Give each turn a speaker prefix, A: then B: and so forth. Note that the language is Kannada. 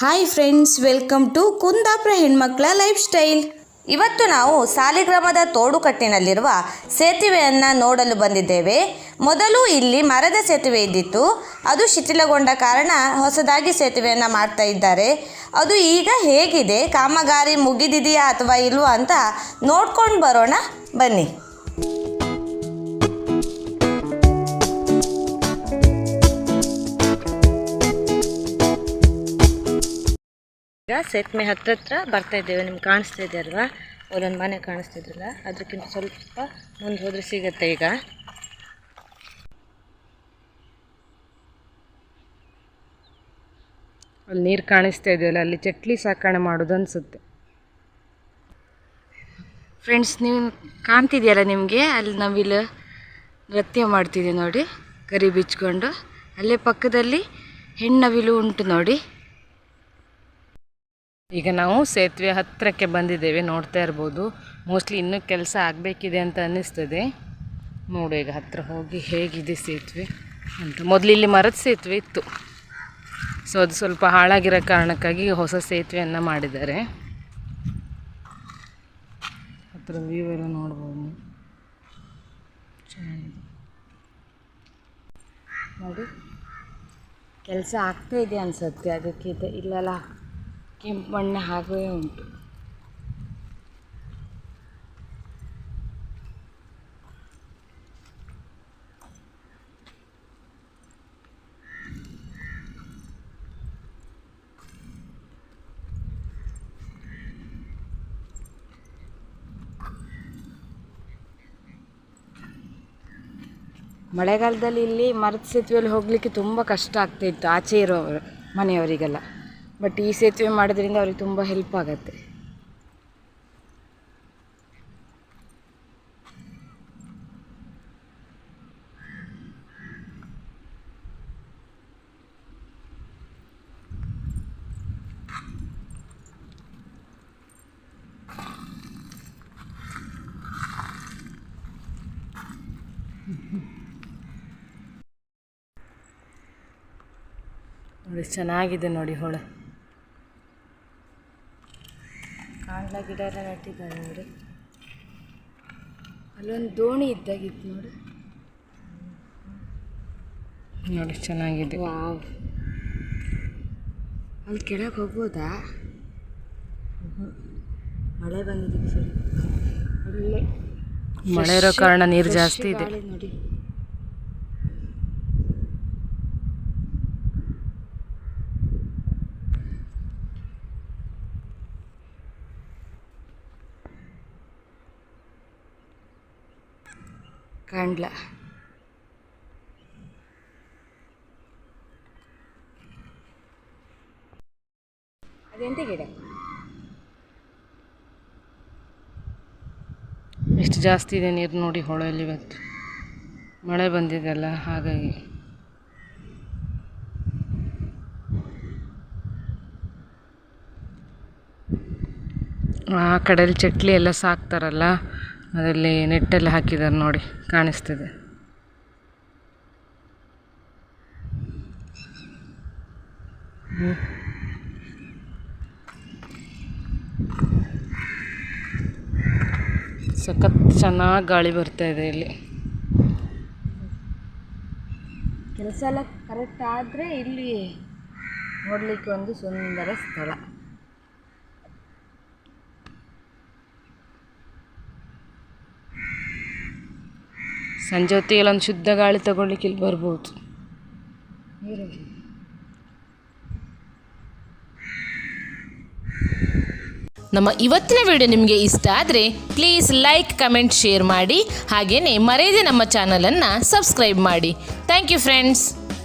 A: Hi friends welcome to Kundapura ಹೆಣ್ಮಕ್ಳ ಲೈಫ್ ಸ್ಟೈಲ್ ಇವತ್ತು ನಾವು ಸಾಲಿಗ್ರಾಮದ ತೋಡುಕಟ್ಟಿನಲ್ಲಿರುವ ಸೇತುವೆಯನ್ನು ನೋಡಲು ಬಂದಿದ್ದೇವೆ. ಮೊದಲು ಇಲ್ಲಿ ಮರದ ಸೇತುವೆ ಇದ್ದಿತ್ತು. ಅದು ಶಿಥಿಲಗೊಂಡ ಕಾರಣ ಹೊಸದಾಗಿ ಸೇತುವೆಯನ್ನು ಮಾಡ್ತಾ ಇದ್ದಾರೆ. ಅದು ಈಗ ಹೇಗಿದೆ? ಕಾಮಗಾರಿ ಮುಗಿದಿದೆಯಾ ಅಥವಾ ಇಲ್ವಾ ಅಂತ ನೋಡ್ಕೊಂಡು ಬರೋಣ ಬನ್ನಿ. ಸೇತುವೆ ಹತ್ರ ಹತ್ರ ಬರ್ತಾ ಇದ್ದೇವೆ, ನಿಮ್ಗೆ ಕಾಣಿಸ್ತಾ ಇದೆ ಅಲ್ವಾ? ಒಂದೊಂದು ಮನೆ ಕಾಣಿಸ್ತಿದ್ರಲ್ಲ ಅದಕ್ಕಿಂತ ಸ್ವಲ್ಪ ಮುಂದೆ ಹೋದ್ರೆ ಸಿಗುತ್ತೆ ಈಗ.
B: ಅಲ್ಲಿ ನೀರು ಕಾಣಿಸ್ತಾ ಇದೆಯಲ್ಲ, ಅಲ್ಲಿ ಚಟ್ಲಿ ಸಾಕಣೆ ಮಾಡೋದು ಅನಿಸುತ್ತೆ.
A: ಫ್ರೆಂಡ್ಸ್ ನೀವು ಕಾಣ್ತಿದೆಯಲ್ಲ ನಿಮಗೆ? ಅಲ್ಲಿ ನವಿಲು ನೃತ್ಯ ಮಾಡ್ತಿದ್ದೀವಿ ನೋಡಿ, ಗರಿ ಬಿಚ್ಕೊಂಡು. ಅಲ್ಲೇ ಪಕ್ಕದಲ್ಲಿ ಹೆಣ್ಣವಿಲು ಉಂಟು ನೋಡಿ.
B: ಈಗ ನಾವು ಸೇತುವೆ ಹತ್ತಿರಕ್ಕೆ ಬಂದಿದ್ದೇವೆ, ನೋಡ್ತಾ ಇರ್ಬೋದು. ಮೋಸ್ಟ್ಲಿ ಇನ್ನೂ ಕೆಲಸ ಆಗಬೇಕಿದೆ ಅಂತ ಅನ್ನಿಸ್ತದೆ. ನೋಡು ಈಗ ಹತ್ತಿರ ಹೋಗಿ ಹೇಗಿದೆ ಸೇತುವೆ ಅಂತ. ಮೊದಲು ಇಲ್ಲಿ ಮರದ ಸೇತುವೆ ಇತ್ತು. ಸೊ ಅದು ಸ್ವಲ್ಪ ಹಾಳಾಗಿರೋ ಕಾರಣಕ್ಕಾಗಿ ಹೊಸ ಸೇತುವೆಯನ್ನು ಮಾಡಿದ್ದಾರೆ. ಹತ್ತಿರ ವ್ಯೂ ಎಲ್ಲ ನೋಡ್ಬೋದು. ಚೆನ್ನಾಗಿದೆ.
A: ನೋಡಿ. ಕೆಲಸ ಆಗ್ತಾ ಇದೆ ಅನಿಸುತ್ತೆ, ಅದಕ್ಕೆ ಇದು ಇಲ್ಲೆಲ್ಲ. ಕೆಂಪು ಮಣ್ಣು ಹಾಗೇ ಉಂಟು. ಮಳೆಗಾಲದಲ್ಲಿ ಇಲ್ಲಿ ಮರದ ಸೇತುವೆಯಲ್ಲಿ ಹೋಗಲಿಕ್ಕೆ ತುಂಬ ಕಷ್ಟ ಆಗ್ತಾಯಿತ್ತು ಆಚೆ ಇರೋ ಮನೆಯವರಿಗೆಲ್ಲ. ಬಟ್ ಈ ಸೇತುವೆ ಮಾಡೋದ್ರಿಂದ ಅವ್ರಿಗೆ ತುಂಬ ಹೆಲ್ಪ್ ಆಗುತ್ತೆ.
B: ನೋಡಿ ಚೆನ್ನಾಗಿದೆ ನೋಡಿ ಹೊಳೆ.
A: ಕಾಂಡ್ಲ ಗಿಡ ಎಲ್ಲ ನೆಟ್ಟಿದ್ದಾರೆ ನೋಡಿ. ಅಲ್ಲೊಂದು ದೋಣಿ ಇದ್ದಾಗಿತ್ತು ನೋಡಿ.
B: ನೋಡಿ ಚೆನ್ನಾಗಿದೆ.
A: ವಾವ್. ಅಲ್ಲಿ ಕೆಳಗೆ ಹೋಗ್ಬೋದಾ? ಮಳೆ ಬಂದಿದೆ ಸರಿ.
B: ಮಳೆ ಇರೋ ಕಾರಣ ನೀರು ಜಾಸ್ತಿ ಇದೆ.
A: ನೋಡಿ. ಕಾಣ್ಲ. ಅದೆಂತ ಗಿಡ?
B: ಎಷ್ಟು ಜಾಸ್ತಿ ಇದೆ ನೀರು ನೋಡಿ ಹೊಳೆಯಲ್ಲಿ ಇವತ್ತು. ಮಳೆ ಬಂದಿದೆಯಲ್ಲ ಹಾಗಾಗಿ. ಆ ಕಡೆಯಲ್ಲಿ ಚಟ್ಲಿ ಎಲ್ಲ ಸಾಕ್ತಾರಲ್ಲ ಅದರಲ್ಲಿ ನೆಟ್ಟೆಲ್ಲ ಹಾಕಿದ್ದಾರೆ ನೋಡಿ, ಕಾಣಿಸ್ತಿದೆ. ಸಖತ್ ಚೆನ್ನಾಗಿ ಗಾಳಿ ಬರ್ತಾ ಇದೆ ಇಲ್ಲಿ.
A: ಕೆಲಸ ಎಲ್ಲ ಕರೆಕ್ಟ್ ಆದರೆ ಇಲ್ಲಿ ನೋಡಲಿಕ್ಕೆ ಒಂದು ಸುಂದರ ಸ್ಥಳ.
B: ಸಂಜೆ ಹೊತ್ತಿಗೆಲ್ಲ ಒಂದು ಶುದ್ಧ ಗಾಳಿ ತಗೊಳ್ಳಿಕ್ಕೆ ಇಲ್ಲಿ ಬರ್ಬೋದು.
C: ನಮ್ಮ ಇವತ್ತಿನ ವಿಡಿಯೋ ನಿಮಗೆ ಇಷ್ಟ ಆದರೆ ಪ್ಲೀಸ್ ಲೈಕ್ ಕಮೆಂಟ್ ಶೇರ್ ಮಾಡಿ. ಹಾಗೆಯೇ ಮರೆಯದೆ ನಮ್ಮ ಚಾನಲನ್ನು ಸಬ್ಸ್ಕ್ರೈಬ್ ಮಾಡಿ. Thank you friends